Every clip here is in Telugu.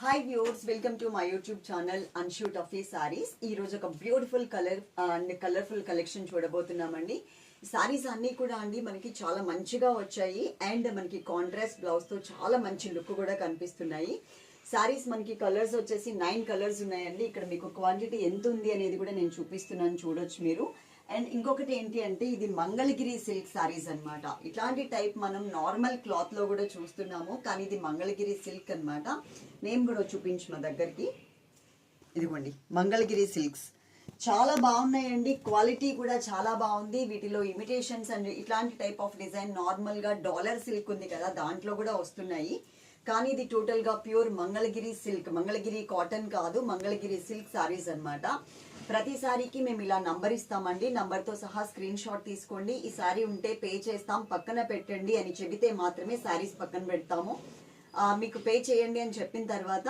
Hi viewers welcome to my YouTube channel Anshu Taffy saris ఈ రోజు ఒక beautiful colour and colourful collection చూడబోతున్నామండి. Saris అన్ని కూడా అండి మనకి చాలా మంచిగా వచ్చాయి. అండ్ మనకి కాంట్రాస్ట్ బ్లౌజ్తో చాలా మంచి లుక్ కూడా కనిపిస్తున్నాయి. సారీస్ మనకి కలర్స్ వచ్చేసి నైన్ కలర్స్ ఉన్నాయండి. ఇక్కడ మీకు క్వాంటిటీ ఎంత ఉంది అనేది కూడా నేను చూపిస్తున్నాను చూడొచ్చు మీరు. అండ్ ఇంకొకటి ఏంటి అంటే ఇది మంగళగిరి సిల్క్ సారీస్ అనమాట ఇట్లాంటి టైప్ మనం నార్మల్ క్లాత్లో కూడా చూస్తున్నాము. కానీ ఇది మంగళగిరి సిల్క్ అన్నమాట. నేమ్ కూడా చూపించు మా దగ్గరికి. ఇదిగోండి మంగళగిరి సిల్క్స్. చాలా బాగున్నాయండి. క్వాలిటీ కూడా చాలా బాగుంది. వీటిలో ఇమిటేషన్స్ అండ్ ఇట్లాంటి టైప్ ఆఫ్ డిజైన్ నార్మల్గా డాలర్ సిల్క్ ఉంది కదా దాంట్లో కూడా వస్తున్నాయి. కానీ ఇది టోటల్గా pure Mangalagiri silk. Mangalagiri cotton కాదు మంగళగిరి సిల్క్ సారీస్ అన్నమాట. ప్రతిసారికి మేము ఇలా నంబర్ ఇస్తామండి. నంబర్తో సహా స్క్రీన్ షాట్ తీసుకోండి. ఈ సారీ ఉంటే పే చేస్తాం. పక్కన పెట్టండి అని చెబితే మాత్రమే సారీస్ పక్కన పెడతాము. మీకు పే చేయండి అని చెప్పిన తర్వాత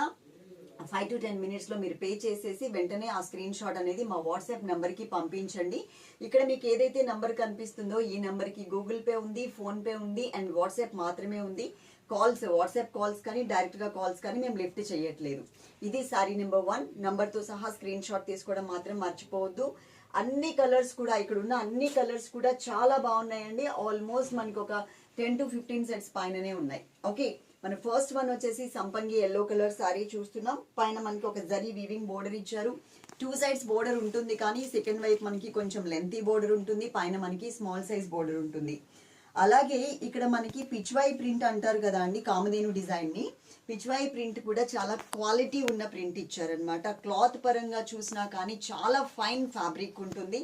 ఫైవ్ టు టెన్ మినిట్స్లో మీరు పే చేసేసి వెంటనే ఆ స్క్రీన్ షాట్ అనేది మా వాట్సాప్ నెంబర్కి పంపించండి. ఇక్కడ మీకు ఏదైతే నంబర్ కనిపిస్తుందో ఈ నెంబర్కి గూగుల్ పే ఉంది ఫోన్పే ఉంది అండ్ వాట్సాప్ మాత్రమే ఉంది. కాల్స్ వాట్సాప్ కాల్స్ కానీ డైరెక్ట్గా కాల్స్ కానీ మేము లిఫ్ట్ చేయట్లేదు. ఇది సారీ నెంబర్ వన్. నెంబర్తో సహా స్క్రీన్ షాట్ తీసుకోవడం మాత్రం మర్చిపోవద్దు. అన్ని కలర్స్ కూడా ఇక్కడ ఉన్న అన్ని కలర్స్ కూడా చాలా బాగున్నాయండి. ఆల్మోస్ట్ మనకి ఒక టెన్ టు ఫిఫ్టీన్ సెట్స్ పైననే ఉన్నాయి. ఓకే మన ఫస్ట్ వన్ వచ్చేసి సంపంగి ఎల్లో కలర్ సారీ చూస్తున్నాం. పైన మనకి ఒక జరీ వీవింగ్ బోర్డర్ ఇచ్చారు. టూ సైడ్స్ బోర్డర్ ఉంటుంది కానీ సెకండ్ వైపు మనకి కొంచెం లెంతీ బోర్డర్ ఉంటుంది. పైన మనకి స్మాల్ సైజ్ బోర్డర్ ఉంటుంది. అలాగే ఇక్కడ మనకి పిచ్వాయి ప్రింట్ అంటారు కదా అండి కామధేను డిజైన్ని. పిచ్వాయి ప్రింట్ కూడా చాలా క్వాలిటీ ఉన్న ప్రింట్ ఇచ్చారనమాట క్లాత్ పరంగా చూసినా కానీ చాలా ఫైన్ ఫ్యాబ్రిక్ ఉంటుంది.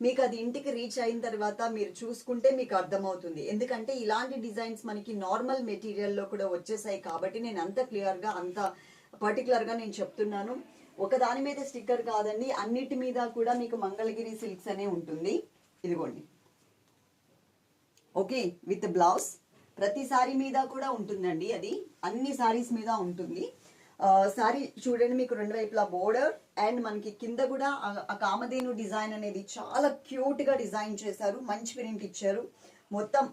మీకు అది ఇంటికి రీచ్ అయిన తర్వాత మీరు చూసుకుంటే మీకు అర్థమవుతుంది. ఎందుకంటే ఇలాంటి డిజైన్స్ మనకి నార్మల్ మెటీరియల్లో కూడా వచ్చేసాయి కాబట్టి నేను అంత క్లియర్గా అంత పర్టికులర్గా నేను చెప్తున్నాను. ఒక దాని మీద స్టిక్కర్ కాదండి అన్నిటి మీద కూడా మీకు మంగళగిరి సిల్క్స్ అనే ఉంటుంది. ఇదిగోండి. Okay with blouse. ప్రతి సారీ మీద కూడా ఉంటుందండి అది. అన్ని సారీస్ మీద ఉంటుంది. సారీ చూడండి మీకు రెండు వైపులా బోర్డర్ అండ్ మనకి కింద కూడా ఆ- కామధేను డిజైన్ అనేది చాలా క్యూట్గా డిజైన్ చేశారు. మంచి ప్రింట్ ఇచ్చారు. మొత్తం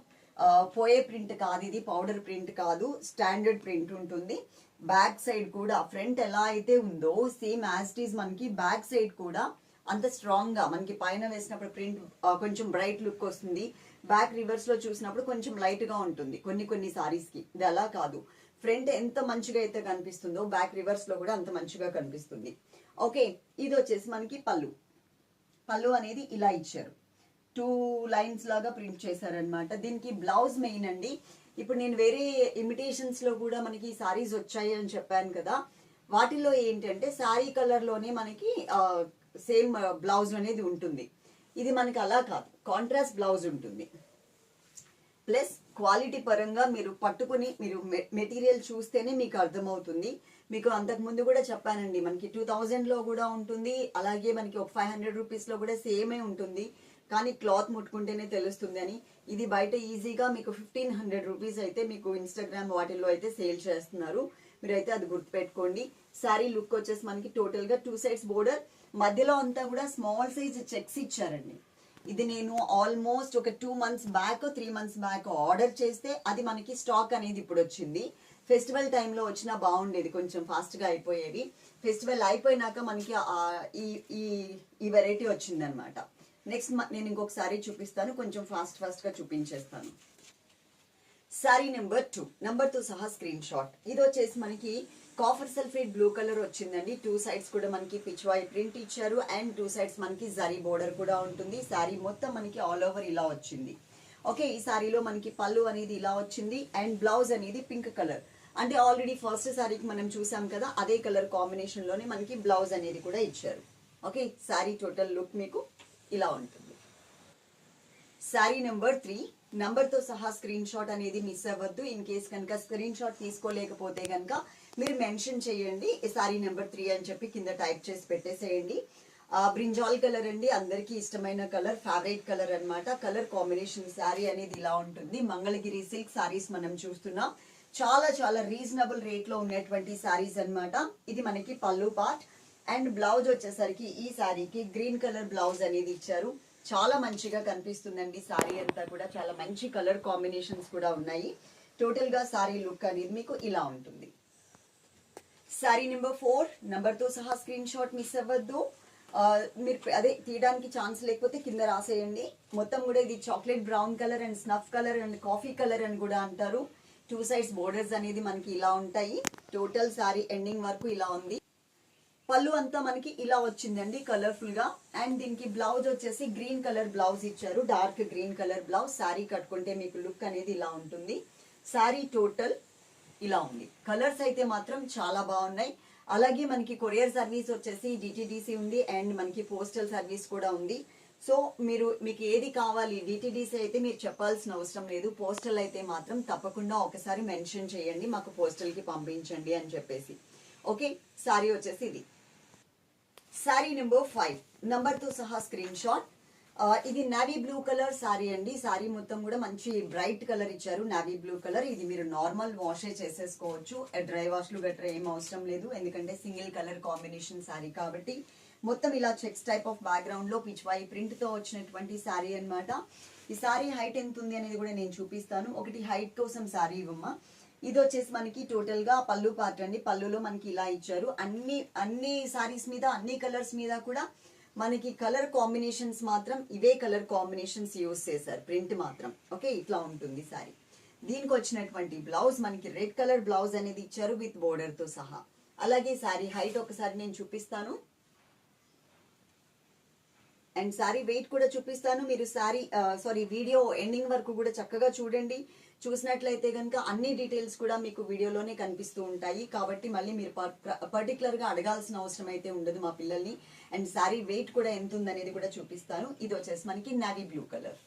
పోయే ప్రింట్ కాదు ఇది పౌడర్ ప్రింట్ కాదు. స్టాండర్డ్ ప్రింట్ ఉంటుంది. బ్యాక్ సైడ్ కూడా ఫ్రంట్ ఎలా అయితే ఉందో సేమ్ యాజ్టీస్ మనకి బ్యాక్ సైడ్ కూడా అంత స్ట్రాంగ్గా మనకి పైన వేసినప్పుడు ప్రింట్ కొంచెం బ్రైట్ లుక్ వస్తుంది. బ్యాక్ రివర్స్లో చూసినప్పుడు కొంచెం లైట్గా ఉంటుంది. కొన్ని కొన్ని సారీస్కి. ఇది అలా కాదు. ఫ్రంట్ ఎంత మంచిగా అయితే కనిపిస్తుందో బ్యాక్ రివర్స్లో కూడా అంత మంచిగా కనిపిస్తుంది. ఓకే ఇది వచ్చేసి మనకి పళ్ళు. పళ్ళు అనేది ఇలా ఇచ్చారు. టూ లైన్స్ లాగా ప్రింట్ చేశారనమాట దీనికి బ్లౌజ్ మెయిన్ అండి. ఇప్పుడు నేను వేరే ఇమిటేషన్స్లో కూడా మనకి సారీస్ వచ్చాయి అని చెప్పాను కదా. వాటిల్లో ఏంటంటే శారీ కలర్లోనే మనకి సేమ్ బ్లౌజ్ uh, అనేది ఉంటుంది. ఇది మనకి అలా కాదు. కాంట్రాస్ట్ బ్లౌజ్ ఉంటుంది. ప్లస్ క్వాలిటీ పరంగా మీరు పట్టుకుని మీరు మెటీరియల్ చూస్తేనే మీకు అర్థమవుతుంది. మీకు అంతకు ముందు కూడా చెప్పానండి మనకి టూ థౌజండ్లో కూడా ఉంటుంది. అలాగే మనకి ఒక ఫైవ్ హండ్రెడ్ రూపీస్లో కూడా సేమే ఉంటుంది. కానీ క్లాత్ ముట్టుకుంటేనే తెలుస్తుంది అని. ఇది బయట ఈజీగా మీకు ఫిఫ్టీన్ హండ్రెడ్ రూపీస్ అయితే మీకు ఇన్స్టాగ్రామ్ వాటిల్లో అయితే సేల్ చేస్తున్నారు. మీరైతే అది గుర్తుపెట్టుకోండి. శారీ లుక్ వచ్చేసి మనకి టోటల్గా టూ సైడ్స్ బోర్డర్ మధ్యలో అంతా కూడా స్మాల్ సైజ్ చెక్స్ ఇచ్చారండి. ఇది నేను ఆల్మోస్ట్ ఒక two months back three months back order చేస్తే అది మనకి స్టాక్ అనేది ఇప్పుడు వచ్చింది. ఫెస్టివల్ టైంలో వచ్చినా బాగుండేది కొంచెం ఫాస్ట్గా అయిపోయేవి అయిపోయేది. ఫెస్టివల్ అయిపోయినాక మనకి ఈ ఈ ఈ వెరైటీ వచ్చిందనమాట నెక్స్ట్ నేను ఇంకొకసారి చూపిస్తాను కొంచెం ఫాస్ట్ ఫాస్ట్గా చూపించేస్తాను. సారీ నెంబర్ టూ నెంబర్తో సహా స్క్రీన్ షాట్ ఇది వచ్చేసి మనకి కాఫర్ సల్ఫేట్ బ్లూ కలర్ వచ్చిందండి. టూ సైడ్స్ కూడా మనకి పిచ్వాయి ప్రింట్ ఇచ్చారు. అండ్ టూ సైడ్స్ మనకి జరీ బోర్డర్ కూడా ఉంటుంది. సారీ మొత్తం మనకి ఆల్ ఓవర్ ఇలా వచ్చింది. ఓకే ఈ సారీలో మనకి పళ్ళు అనేది ఇలా వచ్చింది. అండ్ బ్లౌజ్ అనేది పింక్ కలర్ అంటే ఆల్రెడీ ఫస్ట్ సారీకి మనం చూసాం కదా అదే కలర్ కాంబినేషన్లోనే మనకి బ్లౌజ్ అనేది కూడా ఇచ్చారు. ఓకే సారీ టోటల్ లుక్ మీకు ఇలా ఉంటుంది. శారీ నెంబర్ త్రీ నంబర్తో సహా స్క్రీన్ షాట్ అనేది మిస్ అవ్వద్దు. ఇన్ కేస్ కనుక స్క్రీన్ షాట్ తీసుకోలేకపోతే కనుక మీరు మెన్షన్ చేయండి. ఈ నెంబర్ త్రీ అని చెప్పి కింద టైప్ చేసి పెట్టేసేయండి. బ్రింజాల్ కలర్ అండి. అందరికీ ఇష్టమైన కలర్ ఫేవరెట్ కలర్ అన్నమాట. కలర్ కాంబినేషన్ శారీ అనేది ఇలా ఉంటుంది. మంగళగిరి సిల్క్ శారీస్ మనం చూస్తున్నాం. చాలా చాలా రీజనబుల్ రేట్లో ఉన్నటువంటి శారీస్ అన్నమాట. ఇది మనకి పళ్ళు పార్ట్ అండ్ బ్లౌజ్ వచ్చేసరికి ఈ శారీకి గ్రీన్ కలర్ బ్లౌజ్ అనేది ఇచ్చారు. చాలా మంచిగా కనిపిస్తుందండి. సారీ అంతా కూడా చాలా మంచి కలర్ కాంబినేషన్స్ కూడా ఉన్నాయి. టోటల్గా సారీ లుక్ అనేది మీకు ఇలా ఉంటుంది. సారీ నెంబర్ ఫోర్ నెంబర్తో సహా స్క్రీన్ షాట్ మిస్ అవ్వద్దు. మీరు అదే తీయడానికి ఛాన్స్ లేకపోతే కింద రాసేయండి. మొత్తం కూడా ఇది chocolate brown colour and snuff colour and coffee colour అని కూడా అంటారు. టూ సైడ్స్ బోర్డర్స్ అనేది మనకి ఇలా ఉంటాయి. టోటల్ సారీ ఎండింగ్ వరకు ఇలా ఉంది. పళ్ళు అంతా మనకి ఇలా వచ్చిందండి కలర్ఫుల్గా. అండ్ దీనికి బ్లౌజ్ వచ్చేసి గ్రీన్ కలర్ బ్లౌజ్ ఇచ్చారు. Dark green colour blouse sari కట్టుకుంటే మీకు లుక్ అనేది ఇలా ఉంటుంది. శారీ టోటల్ ఇలా ఉంది. కలర్స్ అయితే మాత్రం చాలా బాగున్నాయి. అలాగే మనకి కొరియర్ సర్వీస్ వచ్చేసి డిటిడిసి ఉంది. అండ్ మనకి పోస్టల్ సర్వీస్ కూడా ఉంది. సో మీరు మీకు ఏది కావాలి డిటిడిసి అయితే మీరు చెప్పాల్సిన అవసరం లేదు. పోస్టల్ అయితే మాత్రం తప్పకుండా ఒకసారి మెన్షన్ చేయండి. మాకు పోస్టల్కి పంపించండి అని చెప్పేసి. ఓకే సారీ వచ్చేసి ఇది. శారీ నెంబర్ ఫైవ్ నెంబర్తో సహా స్క్రీన్ షాట్ ఇది నావీ బ్లూ కలర్ శారీ అండి. సారీ మొత్తం కూడా మంచి బ్రైట్ కలర్ ఇచ్చారు. నావీ బ్లూ కలర్ ఇది మీరు నార్మల్ వాషే చేసేసుకోవచ్చు. డ్రై వాష్లు గట్రా ఏం అవసరం లేదు. ఎందుకంటే సింగిల్ కలర్ కాంబినేషన్ సారీ కాబట్టి. మొత్తం ఇలా చెక్స్ టైప్ ఆఫ్ బ్యాక్గ్రౌండ్లో పిచ్వాయి ప్రింట్తో వచ్చినటువంటి శారీ అన్నమాట. ఈ శారీ హైట్ ఎంత ఉంది అనేది కూడా నేను చూపిస్తాను. ఒకటి హైట్ కోసం శారీ ఇవ్వమ్మా. ఇది వచ్చేసి మనకి టోటల్గా పళ్ళు పార్ట్ అండి. పళ్ళులో మనకి ఇలా ఇచ్చారు. అన్ని అన్ని సారీస్ మీద అన్ని కలర్స్ మీద కూడా మనకి కలర్ కాంబినేషన్స్ మాత్రం ఇవే కలర్ కాంబినేషన్స్ యూస్ చేశారు. ప్రింట్ మాత్రం. ఓకే ఇట్లా ఉంటుంది సారీ దీనికి వచ్చినటువంటి బ్లౌజ్ మనకి రెడ్ కలర్ బ్లౌజ్ అనేది ఇచ్చారు విత్ బోర్డర్తో సహా. అలాగే సారీ హైట్ ఒకసారి నేను చూపిస్తాను. అండ్ సారీ వెయిట్ కూడా చూపిస్తాను. మీరు సారీ సారీ వీడియో ఎండింగ్ వరకు కూడా చక్కగా చూడండి. చూసినట్లయితే కనుక అన్ని డీటెయిల్స్ కూడా మీకు వీడియోలోనే కనిపిస్తూ ఉంటాయి. కాబట్టి మళ్ళీ మీరు పర్టికులర్గా అడగాల్సిన అవసరం అయితే ఉండదు మా పిల్లల్ని. అండ్ సారీ వెయిట్ కూడా ఎంత ఉందనేది కూడా చూపిస్తాను. ఇది వచ్చేసి మనకి navy blue colour.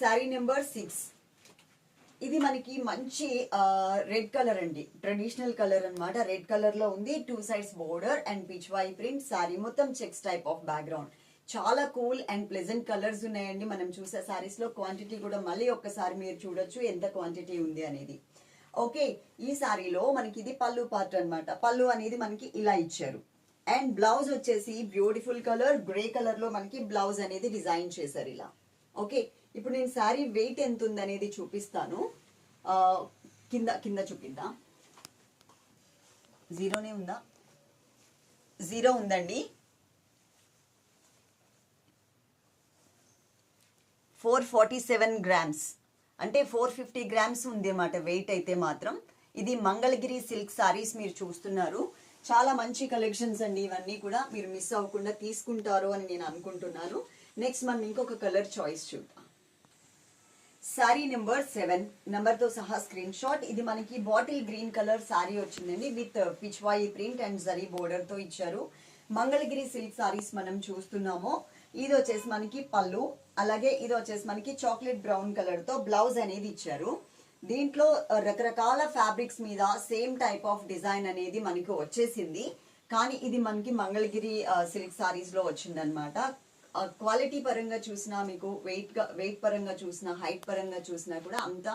Sari number six. ఇది మనకి మంచి రెడ్ కలర్ అండి. ట్రెడిషనల్ కలర్ అన్నమాట. రెడ్ కలర్లో ఉంది. Two sides border and pichwai print sari మొత్తం చెక్స్ టైప్ ఆఫ్ బ్యాక్గ్రౌండ్. చాలా కూల్ అండ్ ప్లెజెంట్ కలర్స్ ఉన్నాయండి. మనం చూసే సారీస్లో క్వాంటిటీ కూడా మళ్ళీ ఒక్కసారి మీరు చూడొచ్చు ఎంత క్వాంటిటీ ఉంది అనేది. ఓకే ఈ సారీలో మనకి ఇది పళ్ళు పార్ట్ అనమాట పళ్ళు అనేది మనకి ఇలా ఇచ్చారు. అండ్ బ్లౌజ్ వచ్చేసి బ్యూటిఫుల్ కలర్ గ్రే కలర్లో మనకి బ్లౌజ్ అనేది డిజైన్ చేశారు ఇలా. ఓకే ఇప్పుడు నేను శారీ వెయిట్ ఎంత ఉంది అనేది చూపిస్తాను కింద కింద చూపిద్దా. జీరోనే ఉందా? జీరో ఉందండి. Four forty seven grams. అంటే ఫోర్ ఫిఫ్టీ గ్రామ్స్ ఉంది అన్నమాట వెయిట్ అయితే మాత్రం. ఇది మంగళగిరి సిల్క్ సారీస్ మీరు చూస్తున్నారు. చాలా మంచి కలెక్షన్స్ అండి ఇవన్నీ కూడా. మీరు మిస్ అవ్వకుండా తీసుకుంటారు అని నేను అనుకుంటున్నాను. నెక్స్ట్ మనం ఇంకొక కలర్ చాయిస్ చూద్దాం. శారీ నెంబర్ సెవెన్ నెంబర్తో సహా స్క్రీన్ షాట్ ఇది మనకి బాటిల్ గ్రీన్ కలర్ సారీ వచ్చిందండి. With pichwai print and zari బోర్డర్తో ఇచ్చారు. మంగళగిరి సిల్క్ సారీస్ మనం చూస్తున్నాము. ఇది వచ్చేసి మనకి పళ్ళు అలాగే ఇది వచ్చేసి మనకి చాక్లెట్ బ్రౌన్ కలర్తో బ్లౌజ్ అనేది ఇచ్చారు. దీంట్లో రకరకాల ఫ్యాబ్రిక్స్ మీద సేమ్ టైప్ ఆఫ్ డిజైన్ అనేది మనకి వచ్చేసింది. కానీ ఇది మనకి మంగళగిరి సిల్క్ సారీస్లో వచ్చిందనమాట క్వాలిటీ పరంగా చూసినా మీకు వెయిట్గా వెయిట్ పరంగా చూసినా హైట్ పరంగా చూసినా కూడా అంత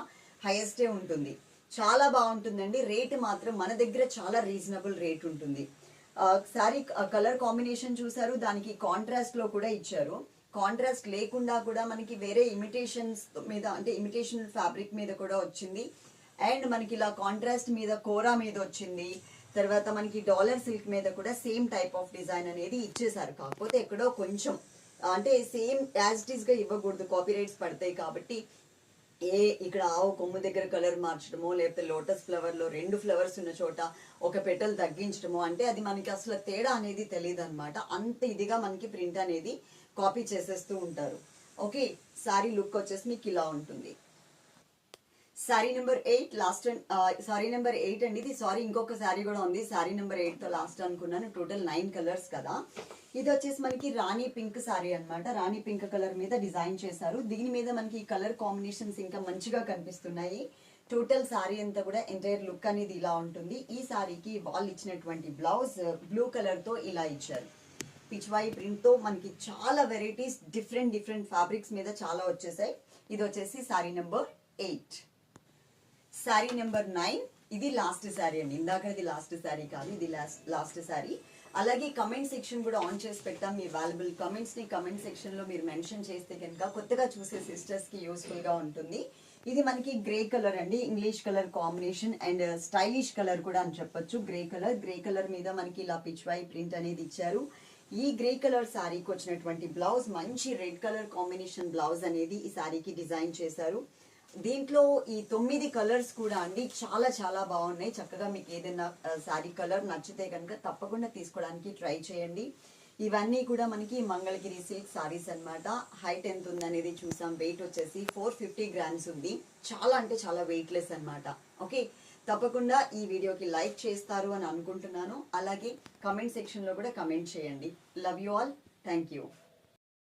హైయెస్టే ఉంటుంది. చాలా బాగుంటుందండి. రేట్ మాత్రం మన దగ్గర చాలా రీజనబుల్ రేట్ ఉంటుంది. సారీ కలర్ కాంబినేషన్ చూసారు దానికి కాంట్రాస్ట్లో కూడా ఇచ్చారు. కాంట్రాస్ట్ లేకుండా కూడా మనకి వేరే ఇమిటేషన్స్ మీద అంటే ఇమిటేషన్ ఫ్యాబ్రిక్ మీద కూడా వచ్చింది. అండ్ మనకి ఇలా కాంట్రాస్ట్ మీద కోరా మీద వచ్చింది. తర్వాత మనకి డాలర్ సిల్క్ మీద కూడా సేమ్ టైప్ ఆఫ్ డిజైన్ అనేది ఇచ్చేసారు కాకపోతే ఎక్కడో కొంచెం అంటే సేమ్ యాజ్ ఇట్ ఈస్గా ఇవ్వకూడదు. కాపీ రైట్స్ పడతాయి కాబట్టి ఏ ఇక్కడ ఆవు కొమ్ము దగ్గర కలర్ మార్చడమో లేకపోతే లోటస్ ఫ్లవర్లో రెండు ఫ్లవర్స్ ఉన్న చోట ఒక పెటల్ తగ్గించడమో అంటే అది మనకి అసలు తేడా అనేది తెలియదు అనమాట అంత ఇదిగా మనకి ప్రింట్ అనేది కాపీ చేసేస్తూ ఉంటారు. ఓకే సారీ లుక్ వచ్చేసి మీకు ఇలా ఉంటుంది. Sari number eight last sari number eight అండి. ఇది సారీ ఇంకొక సారీ కూడా ఉంది. సారీ నెంబర్ ఎయిట్తో లాస్ట్ అనుకున్నాను. టోటల్ నైన్ కలర్స్ కదా. ఇది వచ్చేసి మనకి రాణి పింక్ సారీ అన్నమాట. రాణి పింక్ కలర్ మీద డిజైన్ చేశారు. దీని మీద మనకి కలర్ కాంబినేషన్స్ ఇంకా మంచిగా కనిపిస్తున్నాయి. టోటల్ సారీ అంతా కూడా ఎంటైర్ లుక్ అనేది ఇలా ఉంటుంది. ఈ సారీకి వాళ్ళు ఇచ్చినటువంటి బ్లౌజ్ బ్లూ కలర్తో ఇలా ఇచ్చారు. పిచ్వాయి ప్రింట్తో మనకి చాలా వెరైటీస్ డిఫరెంట్ డిఫరెంట్ ఫ్యాబ్రిక్స్ మీద చాలా వచ్చేసాయి. ఇది వచ్చేసి sari number eight sari number nine ఇది లాస్ట్ శారీ అండి. ఇందాక ఇది లాస్ట్ శారీ కాదు ఇది లాస్ట్ లాస్ట్ శారీ అలాగే కమెంట్ సెక్షన్ కూడా ఆన్ చేసి పెట్టాం మీ వాల్యుబుల్ కమెంట్స్ని కమెంట్ సెక్షన్లో మీరు మెన్షన్ చేస్తే కనుక కొత్తగా చూసే సిస్టర్స్కి యూస్ఫుల్గా ఉంటుంది. ఇది మనకి గ్రే కలర్ అండి. English colour combination and stylish colour కూడా అని చెప్పొచ్చు. గ్రే కలర్ గ్రే కలర్ మీద మనకి ఇలా పిచ్వాయి ప్రింట్ అనేది ఇచ్చారు. ఈ గ్రే కలర్ శారీకి వచ్చినటువంటి బ్లౌజ్ మంచి రెడ్ కలర్ కాంబినేషన్ బ్లౌజ్ అనేది ఈ శారీకి డిజైన్ చేశారు. దీంట్లో ఈ తొమ్మిది కలర్స్ కూడా అండి చాలా చాలా బాగున్నాయి. చక్కగా మీకు ఏదైనా శారీ కలర్ నచ్చితే కనుక తప్పకుండా తీసుకోవడానికి ట్రై చేయండి. ఇవన్నీ కూడా మనకి మంగళగిరి సిల్క్ సారీస్ అన్నమాట. హైట్ ఎంత ఉందనేది చూసాం. వెయిట్ వచ్చేసి ఫోర్ ఫిఫ్టీ గ్రామ్స్ ఉంది. చాలా అంటే చాలా వెయిట్లెస్ అన్నమాట. ఓకే తప్పకుండా ఈ వీడియోకి లైక్ చేస్తారు అని అనుకుంటున్నాను. అలాగే కమెంట్ సెక్షన్లో కూడా కమెంట్ చేయండి. Love you all thank you